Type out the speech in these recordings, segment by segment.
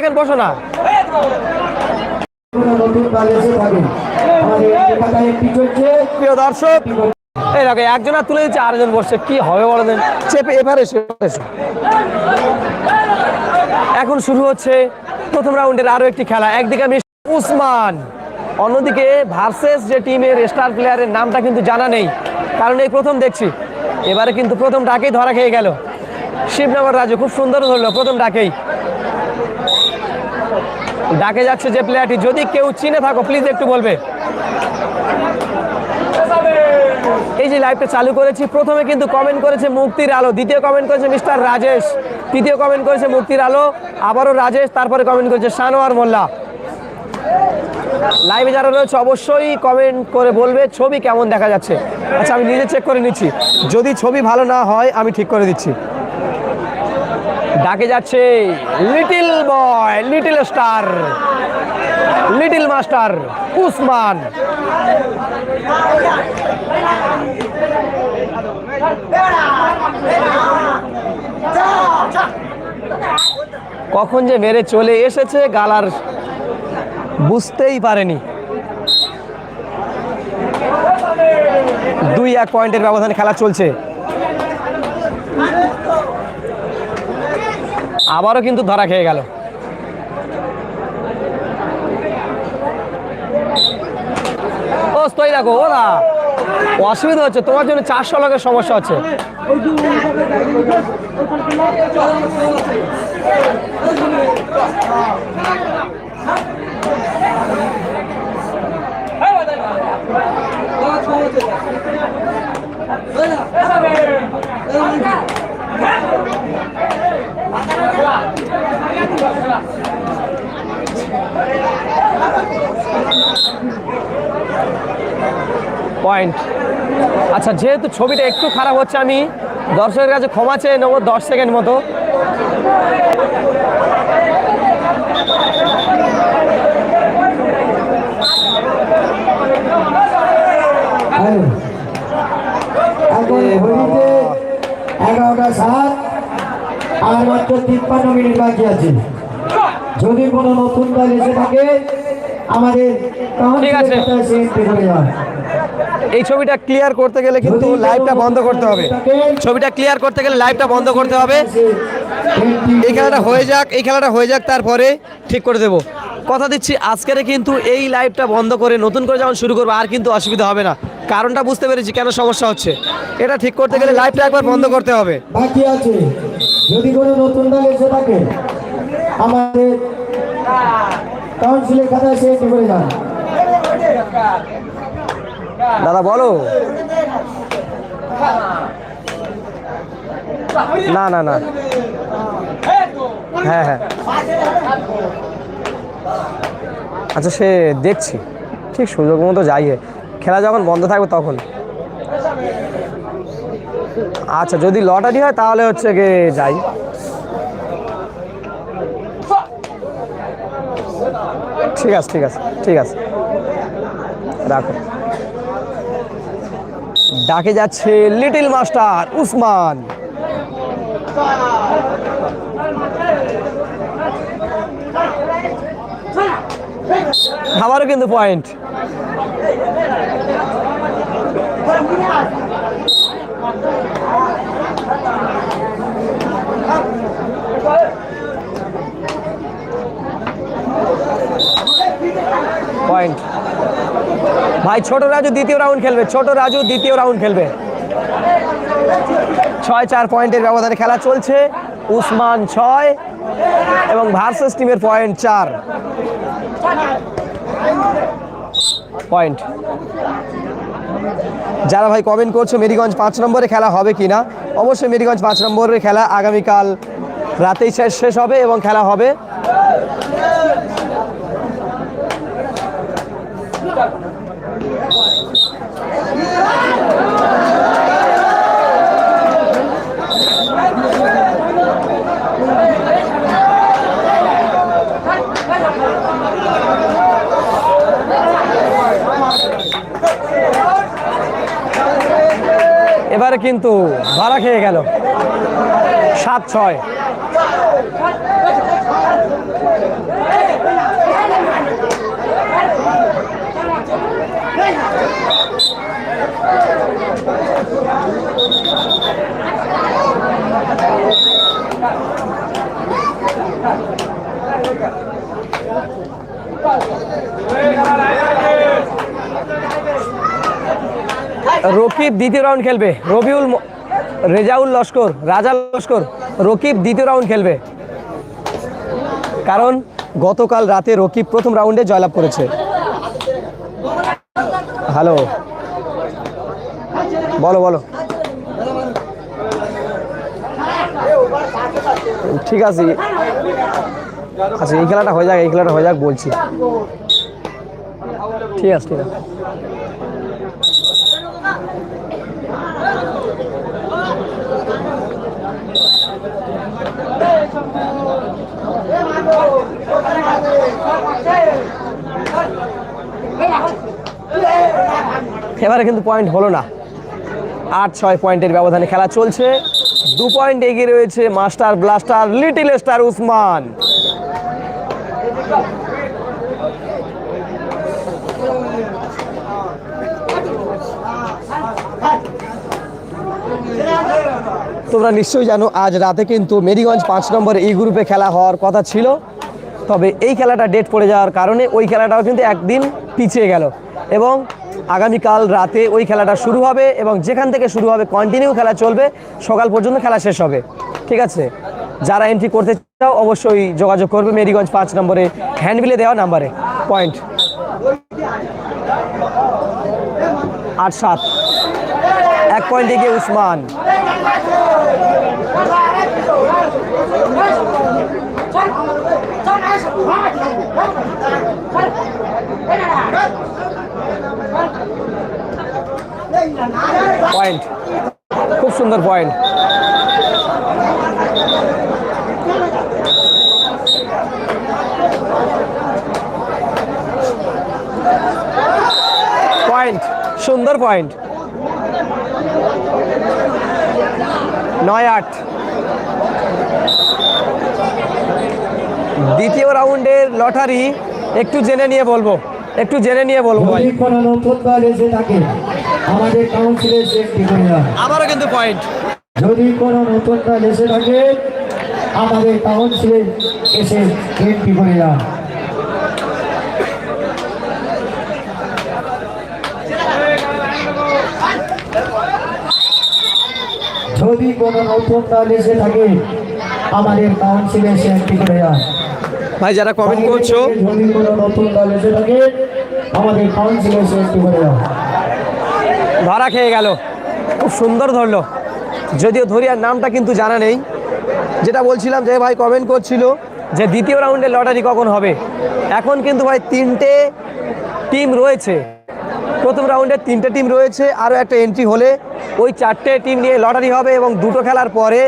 দেখেন, বসো না। প্রিয় দর্শক, এই দেখো, একজন আর তুলে দিচ্ছে, আরেকজন বসছে। কি হবে বলো দেন? চেপে এবারে। এখন শুরু হচ্ছে প্রথম রাউন্ডের আরও একটি খেলা। একদিকে আমি উসমান, অন্যদিকে ভার্সেস যে টিমের স্টার প্লেয়ারের নামটা কিন্তু জানা নেই, কারণ এই প্রথম দেখছি। এবারে কিন্তু প্রথম ডাকেই ধরা খেয়ে গেল। শিবনগর রাজু খুব সুন্দর ধরলো, প্রথম ডাকেই। ডাকে যাচ্ছে যে প্লেয়ারটি যদি কেউ চিনে থাকো প্লিজ একটু বলবে। এই যে লাইভটা চালু করেছি, প্রথমে কিন্তু কমেন্ট করেছে মুক্তির আলো, দ্বিতীয় কমেন্ট করেছে মিস্টার রাজেশ, তৃতীয় কমেন্ট করেছে মুক্তির আলো, আবারও রাজেশ, তারপরে কমেন্ট করেছে সানোয়ার মোল্লা। লাইভে যারা রয়েছে, অবশ্যই কমেন্ট করে বলবে ছবি কেমন দেখা যাচ্ছে। আচ্ছা আমি নিজে চেক করে নিচ্ছি। যদি ছবি ভালো না হয়, আমি ঠিক করে দিচ্ছি। ডাকে যাচ্ছে little boy, little star, little master Usman. কখন যে মেরে চলে এসেছে গালার বুঝতেই পারেনি। দুই এক পয়েন্টের ব্যবধানে খেলা চলছে। আবারও কিন্তু ধরা খেয়ে গেল। ও তৈ রাখো ও না। অসুবিধা হচ্ছে, তোমার জন্য চারশো লোকের সমস্যা হচ্ছে। পয়েন্ট আচ্ছা যেহেতু ছবিটা একটু খারাপ হচ্ছে, আমি দর্শকের কাছে ক্ষমা চেয়ে নেব দশ সেকেন্ড মতো আর এখন ঘড়িতে এগারোটা সাত আর মাত্র তিপ্পান্ন মিনিট বাকি আছে। যদি কোনো নতুন দল এসে থাকে আমাদের এই ছবিটা ক্লিয়ার করতে গেলে কিন্তু লাইভটা বন্ধ করতে হবে। ছবিটা ক্লিয়ার করতে গেলে লাইভটা বন্ধ করতে হবে। এই খেলাটা হয়ে যাক এই খেলাটা হয়ে যাক তারপরে ঠিক করে দেব। কথা দিচ্ছি আজকের কিন্তু এই লাইভটা বন্ধ করে নতুন করে যখন শুরু করব আর কিন্তু অসুবিধা হবে না। কারণটা বুঝতে পেরেছি কেন সমস্যা হচ্ছে। এটা ঠিক করতে গেলে লাইভটা একবার বন্ধ করতে হবে। বাকি আছে। যদি কোনো নতুন দল এসে থাকে, আমাদের কাউন্সিলের খাতায় সে এন্ট্রি করে যান। দাদা, বলো। না না না। হ্যাঁ হ্যাঁ। আচ্ছা সে দেখছি। ঠিক সুযোগ মতো যাইয়ে। খেলা যখন বন্ধ থাকবে তখন। আচ্ছা যদি লটারি হয় তাহলে হচ্ছে গিয়ে যাই। ঠিক আছে ঠিক আছে ঠিক আছে। রাখো। ডাকে যাচ্ছে লিটিল মাস্টার উসমান। আবারও কিন্তু পয়েন্ট। পয়েন্ট ভাই, ছোট রাজু দ্বিতীয় রাউন্ড খেলবে, ছোট রাজু দ্বিতীয় রাউন্ড খেলবে। ছয়, চার পয়েন্টের ব্যবধানে খেলা চলছে। উসমান ছয় এবং ভার্সেস টিমের পয়েন্ট চার। পয়েন্ট যারা ভাই কমেন্ট করছ, মেরিগঞ্জ পাঁচ নম্বরে খেলা হবে কি না অবশ্যই মেরিগঞ্জ পাঁচ নম্বরের খেলা আগামীকাল রাতেই শেষ শেষ হবে এবং খেলা হবে। এবারে কিন্তু ভাড়া খেয়ে গেল। সাত ছয়। রকিব দ্বিতীয় রাউন্ড খেলবে। রবিউল রেজাউল লস্কর, রাজা লস্কর, রকিব দ্বিতীয় রাউন্ড খেলবে। কারণ গতকাল রাতে রকিব প্রথম রাউন্ডে জয়লাভ করেছে। হ্যালো। বলো বলো। ঠিক আছে। আচ্ছা এই খেলাটা হয়ে যাক, এই খেলাটা হয়ে যাক, বলছি। ঠিক আছে ঠিক আছে। এবারে কিন্তু পয়েন্ট হলো না। আট, ছয় পয়েন্টের ব্যবধানে খেলা চলছে। দু পয়েন্ট এগিয়ে রয়েছে master blaster little star Usman. তোমরা নিশ্চয়ই জানো, আজ রাতে কিন্তু মেরিগঞ্জ পাঁচ নম্বর এই গ্রুপে খেলা হওয়ার কথা ছিল। তবে এই খেলাটা ডেট পড়ে যাওয়ার কারণে ওই খেলাটাও কিন্তু একদিন পিছিয়ে গেল। এবং আগামীকাল রাতে ওই খেলাটা শুরু হবে এবং যেখান থেকে শুরু হবে কন্টিনিউ খেলা চলবে, সকাল পর্যন্ত খেলা শেষ হবে। ঠিক আছে? যারা এন্ট্রি করতে চাও, অবশ্যই যোগাযোগ করবে মেরিগঞ্জ পাঁচ নম্বরে। হ্যান্ডবিলে দেওয়া নাম্বারে। পয়েন্ট আট সাত। এক পয়েন্ট এগিয়ে উসমান। পয়েন্ট। খুব সুন্দর পয়েন্ট। পয়েন্ট, সুন্দর পয়েন্ট। নয় আট। দ্বিতীয় রাউন্ডের লটারি, একটু জেনে নিয়ে বলব। একটু জেনে নিয়ে বলব আমাদের কাউন্সিলের সেফটি করে দেওয়া আবারও কিন্তু পয়েন্ট যদি কোনো নতুন দল এসে থাকে আমাদের কাউন্সিলে এসে এন্ট্রি করে দেওয়া যদি কোনো নতুন দল এসে থাকে আমাদের কাউন্সিলে এসে এন্ট্রি করে দেওয়া ভাই যারা কমেন্ট করছ। যদি কোনো নতুন দল এসে থাকে আমাদের কাউন্সিলে এসে এন্ট্রি করে দেওয়া ধরা খেয়ে গেল। খুব সুন্দর ধরলো। যদিও ধরিয়ার নামটা কিন্তু জানা নেই। যেটা বলছিলাম যে ভাই কমেন্ট করছিল যে দ্বিতীয় রাউন্ডের লটারি কখন হবে? এখন কিন্তু ভাই তিনটে টিম রয়েছে। প্রথম রাউন্ডে তিনটে টিম রয়েছে আরও একটা এন্ট্রি হলে ওই চারটে টিম নিয়ে লটারি হবে এবং দুটো খেলার পরে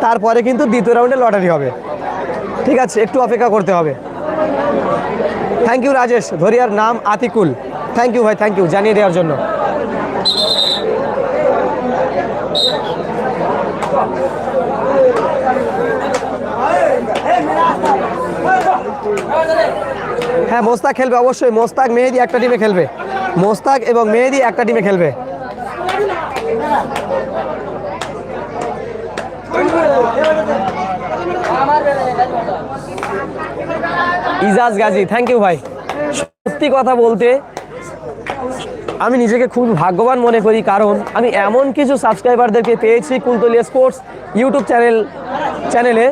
তারপরে কিন্তু দ্বিতীয় রাউন্ডে লটারি হবে। ঠিক আছে, একটু অপেক্ষা করতে হবে। Thank you Rajesh. ধরিয়ার নাম আতিকুল। থ্যাংক ইউ ভাই থ্যাংক ইউ জানিয়ে দেওয়ার জন্য। হ্যাঁ মোস্তাক খেলবে, অবশ্যই। মোস্তাক, মেহেদি একটা টিমে খেলবে। মোস্তাক এবং মেহেদি একটা টিমে খেলবে। ইজাজ গাজী থ্যাংক ইউ ভাই। সত্যি কথা বলতে, আমি নিজেকে খুব ভাগ্যবান মনে করি, কারণ আমি এমন কিছু সাবস্ক্রাইবারদেরকে পেয়েছি কুলতলিয়া স্পোর্টস ইউটিউব চ্যানেল চ্যানেলে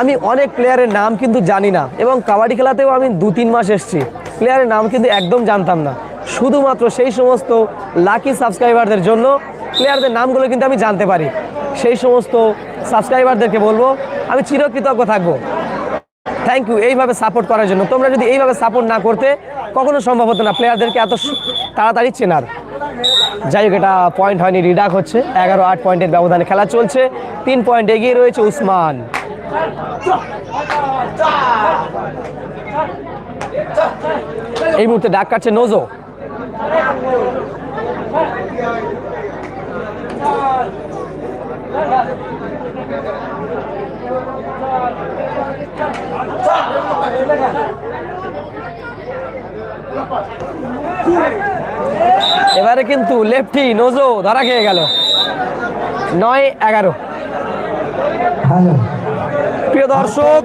আমি অনেক প্লেয়ারের নাম কিন্তু জানি না এবং কাবাডি খেলাতেও আমি দু তিন মাস এসেছি। প্লেয়ারের নাম কিন্তু একদম জানতাম না। শুধুমাত্র সেই সমস্ত লাকি সাবস্ক্রাইবারদের জন্য প্লেয়ারদের নামগুলো কিন্তু আমি জানতে পারি। সেই সমস্ত সাবস্ক্রাইবারদেরকে বলব, আমি চিরকৃতজ্ঞ থাকব। থ্যাংক ইউ এইভাবে সাপোর্ট করার জন্য। তোমরা যদি এইভাবে সাপোর্ট না করতে, কখনো সম্ভব হতো না। প্লেয়ারদেরকে এত তাড়াতাড়ি চেনার। যাই হোক, এটা পয়েন্ট হয়নি। রিডাক হচ্ছে। এগারো আট পয়েন্টের ব্যবধানে খেলা চলছে। তিন পয়েন্ট এগিয়ে রয়েছে উসমান। এই মুহূর্তে ডাক কাটছে নোজো। এবারে কিন্তু লেফটি নোজো ধরা খেয়ে গেল। নয় এগারো। হ্যালো। প্রিয় দর্শক।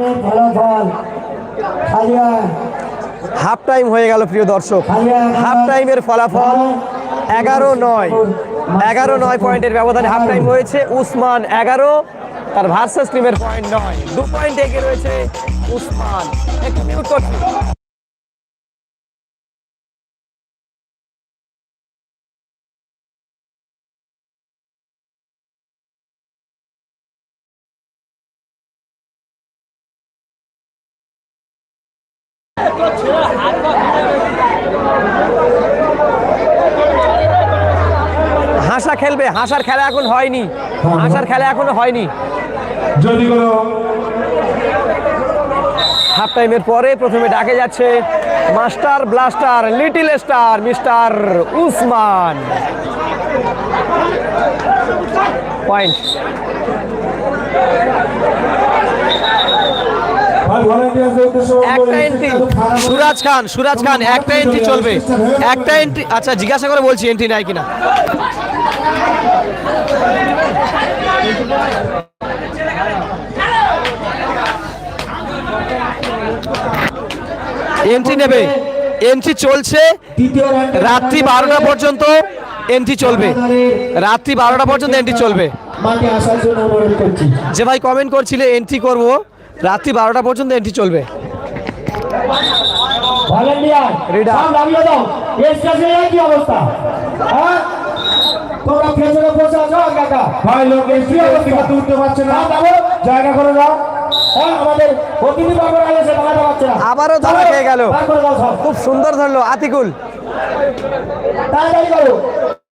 হাফ টাইম হয়ে গেল প্রিয় দর্শক। হাফ টাইমের ফলাফল এগারো নয়। এগারো নয় পয়েন্টের ব্যবধানে হাফ টাইম হয়েছে উসমান এগারো, তার ভার্সাস টিমের পয়েন্ট নয়। দু পয়েন্ট এগিয়ে রয়েছে উসমান। হাসা খেলবে হাসার খেলা এখন হয়নি। হাসার খেলা এখনও হয়নি। যদি কোনো হাফ টাইমের পরে প্রথমে ডাকে যাচ্ছে master blaster little star mister Usman. Point একটা এন্ট্রি সুরাজ খান সুরাজ খান একটা এন্ট্রি চলবে। একটা এন্ট্রি আচ্ছা জিজ্ঞাসা করে বলছি এন্ট্রি নাই কিনা। এন্ট্রি নেবে। এন্ট্রি চলছে রাত্রি বারোটা পর্যন্ত এন্ট্রি চলবে। রাত্রি বারোটা পর্যন্ত এন্ট্রি চলবে। যে ভাই কমেন্ট করছিলে এন্ট্রি করব। রাত্রি বারোটা পর্যন্ত এন্ট্রি চলবে। হ্যাঁ? হ্যাঁ না। আবারও ধরা খেয়ে গেল। খুব সুন্দর ধরলো আতিকুল। তাড়াতাড়ি করো।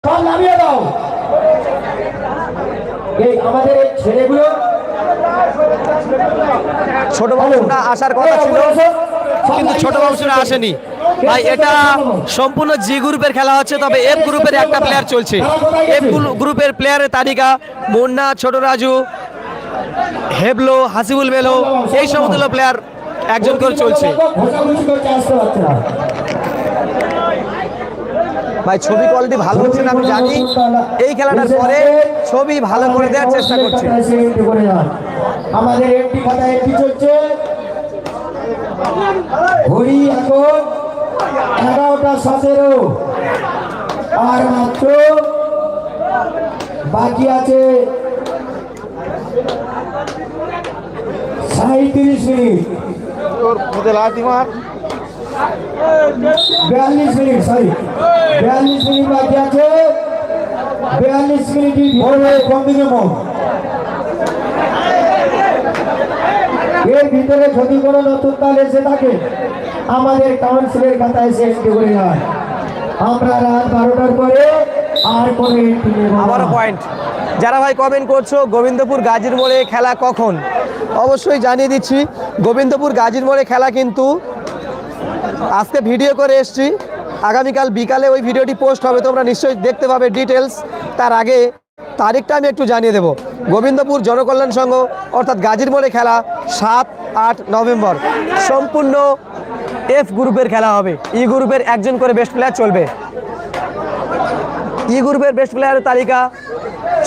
সব নামিয়ে দাও। এই আমাদের এই ছেলেগুলো ছোট বাবুরা আসার কথা ছিল কিন্তু ছোট বাবুরা আসেনি। ভাই এটা সম্পূর্ণ জি গ্রুপের খেলা হচ্ছে তবে এফ গ্রুপের একটা প্লেয়ার চলছে। এফ গ্রুপের প্লেয়ারের তালিকা মুন্না ছোট রাজু হেবলো হাসিবুল মেলো এই সমতুল্য প্লেয়ার একজন করে চলছে ঘোষাঘুষি করতে আসতে পারছে না ভাই ছবি কোয়ালিটি ভালো হচ্ছে না আমি জানি। এই খেলাটার পরে ছবি ভালো করে দেওয়ার চেষ্টা করছি। আমাদের একটি কথা একটি চলছে। ঘড়ি এখন এগারোটা সতেরো। আর মাত্র বাকি আছে সাঁত্রিশ মিনিট। বিয়াল্লিশ মিনিট সরি বিয়াল্লিশ মিনিট বাকি আছে। বিয়াল্লিশ ভিতরে কোন দিকে মন এর ভিতরে যদি কোনো নতুন দল এসে থাকে আমাদের কাউন্সিলের এসে এন্ট্রি করে যায় আমরা রাত বারোটার পরে আর কোনো এন্ট্রি আবারও পয়েন্ট যারা ভাই কমেন্ট করছ গোবিন্দপুর গাজীর মোড়ে খেলা কখন? অবশ্যই জানিয়ে দিচ্ছি গোবিন্দপুর গাজীর মোড়ে খেলা কিন্তু আজকে ভিডিও করে এসছি। আগামীকাল বিকালে ওই ভিডিওটি পোস্ট হবে, তোমরা নিশ্চয়ই দেখতে পাবে ডিটেলস তার আগে তারিখটা আমি একটু জানিয়ে দেবো। গোবিন্দপুর জনকল্যাণ সংঘ, অর্থাৎ গাজীর মোড়ে খেলা সাত, আট নভেম্বর। সম্পূর্ণ এফ গ্রুপের খেলা হবে। ই গ্রুপের একজন করে বেস্ট প্লেয়ার চলবে। ই গ্রুপের বেস্ট প্লেয়ারের তালিকা,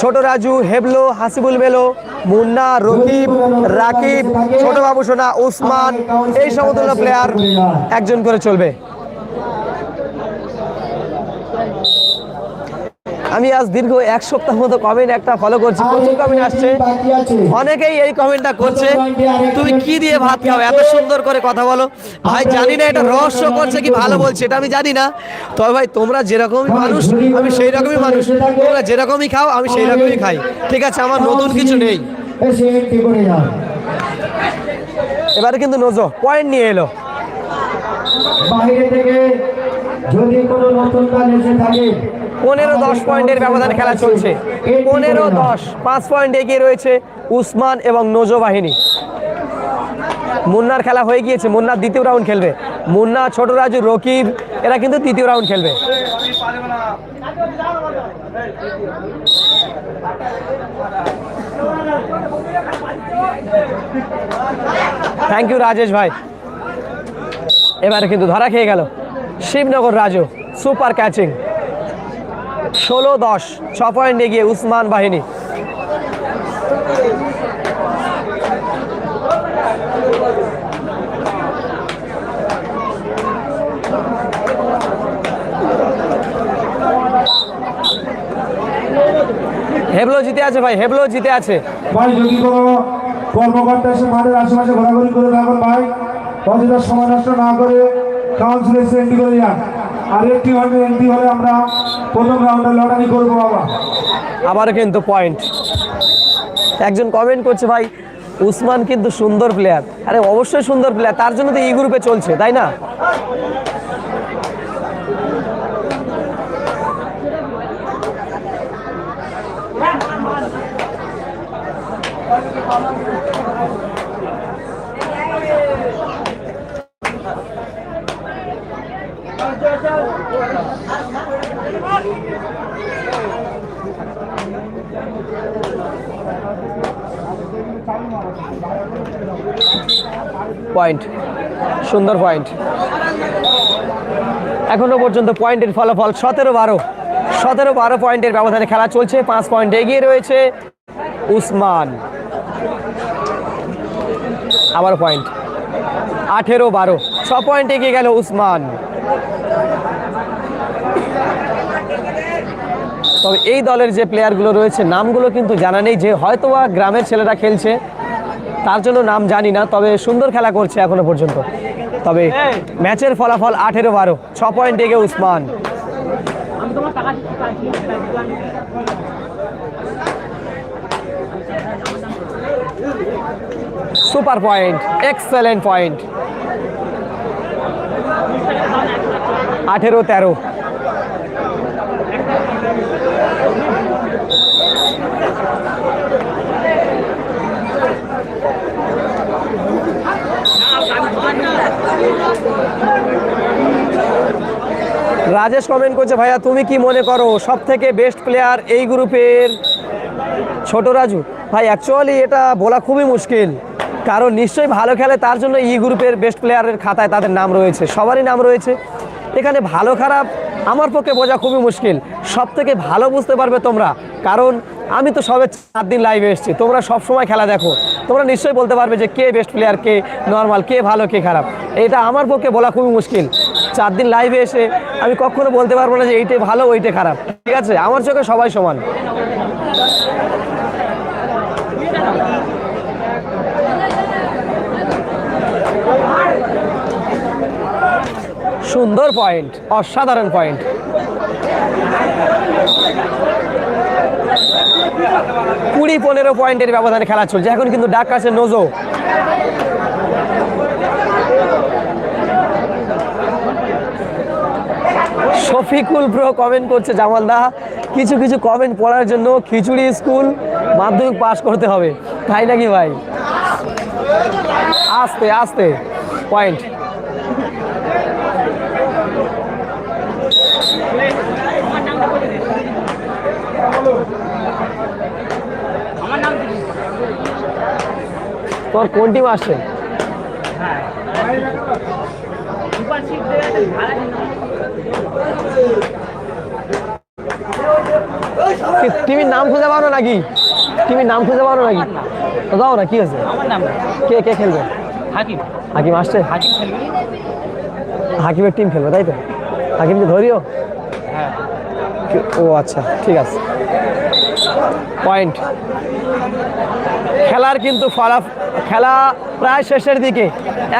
ছোট রাজু, হেবলো, হাসিবুল মেলো, মুন্না, রকিব, রাকিব, ছোট বাবু সোনা উসমান এই সমতুল্য প্লেয়ার একজন করে চলবে। আমি আজ দীর্ঘ এক সপ্তাহ মতো কমেন্ট একটা ফলো করছি প্রচুর কমেন্ট আসছে। অনেকেই এই কমেন্টটা করছে। তুমি কি দিয়ে ভাত খাও? এত সুন্দর করে কথা বলো। ভাই জানি না এটা রহস্য করছে কি ভালো বলছে এটা আমি জানি না। তবে ভাই তোমরা যেরকমই মানুষ আমি সেই রকমই মানুষ। তোমরা যেরকমই খাও আমি সেই রকমই খাই। ঠিক আছে আমার নতুন কিছু নেই। এবারে কিন্তু নজো পয়েন্ট নিয়ে এলো। বাইরে থেকে যদি কোনো নতুন দল এসে থাকে পনেরো দশ পয়েন্টের ব্যবধানে খেলা চলছে। পনেরো দশ, পাঁচ পয়েন্ট এগিয়ে রয়েছে উসমান এবং নজো বাহিনী। মুন্নার খেলা হয়ে গিয়েছে মুন্নার দ্বিতীয় রাউন্ড খেলবে। মুন্না, ছোট রাজু, রকিব, এরা কিন্তু তৃতীয় রাউন্ড খেলবে। থ্যাংক ইউ রাজেশ ভাই। এবারে কিন্তু ধরা খেয়ে গেল। শিবনগর রাজু সুপার ক্যাচিং ষোলো দশ ছ পয়েন্ট এগিয়ে উসমান বাহিনী। হেবলো জিতে আছে ভাই, হেবলো জিতে আছে। ভাই, যদি কোনো কর্মকর্তা এসে মাঠের আশেপাশে ঘোরাঘুরি করে থাকুন ভাই অযথা সময় নষ্ট না করে কাউন্সিলের এন্ট্রি করে যান। আর একটি হলে এন্ট্রি হলে আমরা প্রথম রাউন্ডে করব বাবা। আবারও কিন্তু পয়েন্ট একজন কমেন্ট করছে, ভাই, উসমান কিন্তু সুন্দর প্লেয়ার আরে, অবশ্যই সুন্দর প্লেয়ার তার জন্য তো ই গ্রুপে চলছে, তাই না? পয়েন্ট। সুন্দর পয়েন্ট। এখনও পর্যন্ত পয়েন্টের ফলাফল সতেরো বারো। সতেরো বারো পয়েন্টের ব্যবধানে খেলা চলছে। পাঁচ পয়েন্ট এগিয়ে রয়েছে উসমান। আবার পয়েন্ট। আঠেরো বারো। ছ পয়েন্ট এগিয়ে গেল উসমান। তবে এই দলের যে প্লেয়ারগুলো রয়েছে, নামগুলো কিন্তু জানা নেই যে হয়তোবা গ্রামের ছেলেরা খেলছে। তার জন্য নাম জানি না তবে সুন্দর খেলা করছে এখনও পর্যন্ত। তবে ম্যাচের ফলাফল আঠেরো বারো ছ point এগে Usman. Super point excellent point আঠেরো তেরো। রাজেশ কমেন্ট করছে, ভাইয়া, তুমি কি মনে করো সব থেকে বেস্ট প্লেয়ার এই গ্রুপের ছোট রাজু? ভাই অ্যাকচুয়ালি এটা বলা খুবই মুশকিল। কারণ নিশ্চয়ই ভালো খেলে, তার জন্য ই গ্রুপের বেস্ট প্লেয়ারের খাতায় তাদের নাম রয়েছে, সবারই নাম রয়েছে। এখানে ভালো খারাপ আমার পক্ষে বোঝা খুবই মুশকিল। সব থেকে ভালো বুঝতে পারবে তোমরা, কারণ আমি তো সবে চার দিন লাইভে এসেছি। তোমরা সব সময় খেলা দেখো। তোমরা নিশ্চয়ই বলতে পারবে যে কে বেস্ট প্লেয়ার কে নর্মাল কে ভালো, কে খারাপ। এটা আমার পক্ষে বলা খুবই মুশকিল। চার দিন লাইভে এসে আমি কখনো বলতে পারব না যে এইটে ভালো, ওইটে খারাপ। ঠিক আছে? আমার চোখে সবাই সমান। সুন্দর পয়েন্ট অসাধারণ পয়েন্ট কুড়ি পনেরো পয়েন্টের ব্যবধানে খেলা চলছে। এখন কিন্তু ডাক আছে নোজো। শফিকুল ব্রো কমেন্ট করছে, জামাল দা। কিছু কিছু কমেন্ট পড়ার জন্য খিচুড়ি স্কুল মাধ্যমিক পাস করতে হবে। তাই নাকি ভাই? আস্তে আস্তে। পয়েন্ট তোর কোন টিম আসছে? টিমের নাম খুঁজে না নাকি? টিমের নাম খুঁজে না নাকি? দাও না কি আমার নাম কে? কে খেলবে? হাকিম। হাকিম আসছে? হাকিম খেলবি। হাকিমের টিম খেলবে তাই তো? হাকিমকে ধরিও হ্যাঁ। ও আচ্ছা ঠিক আছে। পয়েন্ট খেলার কিন্তু ফলাফ খেলা প্রায় শেষের দিকে।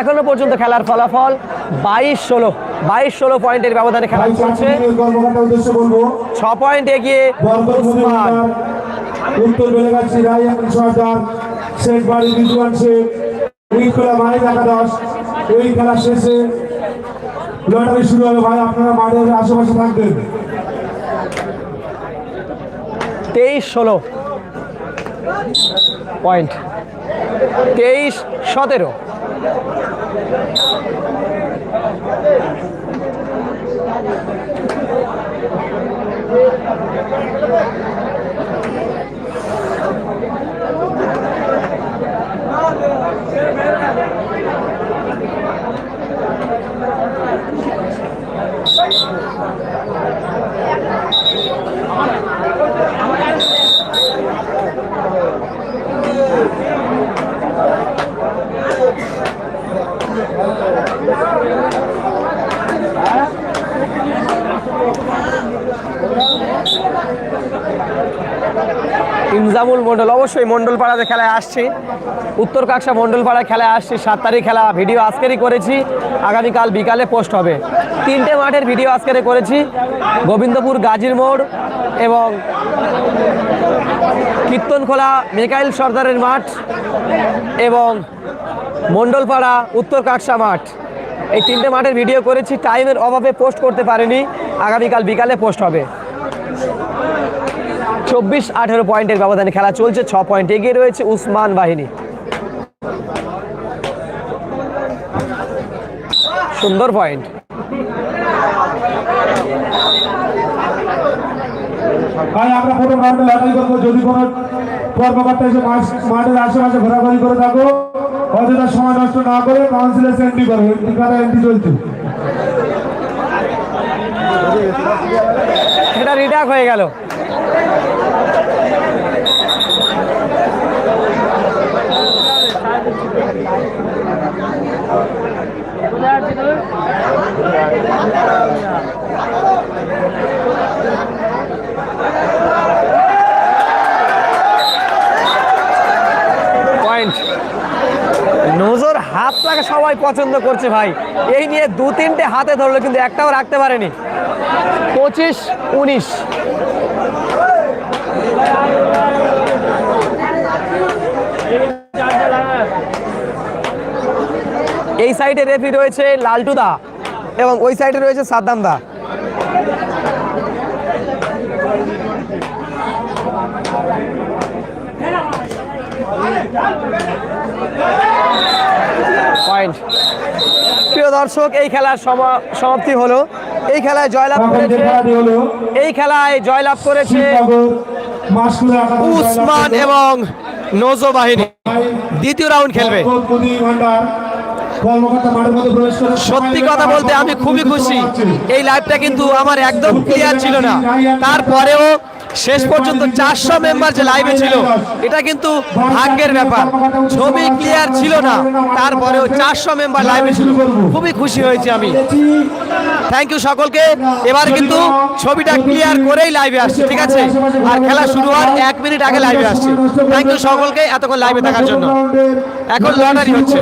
এখনও পর্যন্ত খেলার ফলাফল বাইশ ষোলো বাইশ ষোলো পয়েন্টের ব্যবধানে খেলা চলছে। ছ পয়েন্ট এগিয়ে বরকত উত্তর বেলেগাছি রায়ান সরকার শেখ বাড়ি বিদ্যুয়ান শেখ উইকলা মানিক একাদশ এই খেলা শেষে লটারি শুরু হবে ভাই আপনারা মাঠের আশেপাশে থাকবেন। তেইশ ষোলো পয়েন্ট তেইশ সতেরো। মন্ডল, অবশ্যই মন্ডল পাড়াতে খেলায় আসছি। উত্তর কাকসা মন্ডল পাড়ায় খেলায় আসছি, সাত তারিখ খেলা ভিডিও আজকেরই করেছি। আগামীকাল বিকালে পোস্ট হবে। তিনটে মাঠের ভিডিও আজকেরে করেছি। গোবিন্দপুর গাজীর মোড় এবং কীর্তনখোলা মিকাইল সর্দারের মাঠ এবং মন্ডলপাড়া উত্তর কাকসা মাঠ। এই তিনটে মাঠের ভিডিও করেছি। টাইমের অভাবে পোস্ট করতে পারিনি। আগামীকাল বিকালে পোস্ট হবে। চব্বিশ আঠেরো পয়েন্টের ব্যবধানে খেলা চলছে ছ পয়েন্ট এগিয়ে রয়েছে উসমান বাহিনী। সুন্দর পয়েন্ট। ভাই আমরা প্রথম রাউন্ডে লড়াই করব। যদি কোনো কর্মকর্তা এসে মাঠের আশেপাশে ঘোরাঘুরি করে থাকো অযথা সময় নষ্ট না করে কাউন্সিলের এন্ট্রি করো। এন্ট্রি করা এন্ট্রি চলছে। এটা হয়ে গেল। নজর হাতটাকে সবাই পছন্দ করছে ভাই। এই নিয়ে দু তিনটে হাতে ধরলো কিন্তু একটাও রাখতে পারেনি। পঁচিশ, উনিশ। এই সাইডে রেফি রয়েছে লালটুদা। এবং ওই সাইডে রয়েছে সাদ্দাম দা। পয়েন্ট প্রিয় দর্শক এই খেলার সমা- সমাপ্তি হলো। এই খেলায় জয়লাভ করেছে এই খেলায় জয়লাভ করেছে উসমান এবং নজো বাহিনী দ্বিতীয় রাউন্ড খেলবে। সত্যি কথা বলতে আমি খুবই খুশি। এই লাইভটা কিন্তু আমার একদম ক্লিয়ার ছিল না। তারপরেও শেষ পর্যন্ত চারশো মেম্বার যে লাইভে ছিল, এটা কিন্তু ভাগ্যের ব্যাপার। ছবি ক্লিয়ার ছিল না, তারপরেও চারশো মেম্বার লাইভে ছিল। খুবই খুশি হয়েছি আমি। থ্যাংক ইউ সকলকে। এবার কিন্তু ছবিটা ক্লিয়ার করেই লাইভে আসছে, ঠিক আছে? আর খেলা শুরু হওয়ার এক মিনিট আগে লাইভে আসছে। থ্যাংক ইউ সকলকে এতক্ষণ লাইভে থাকার জন্য। এখন লটারি হচ্ছে।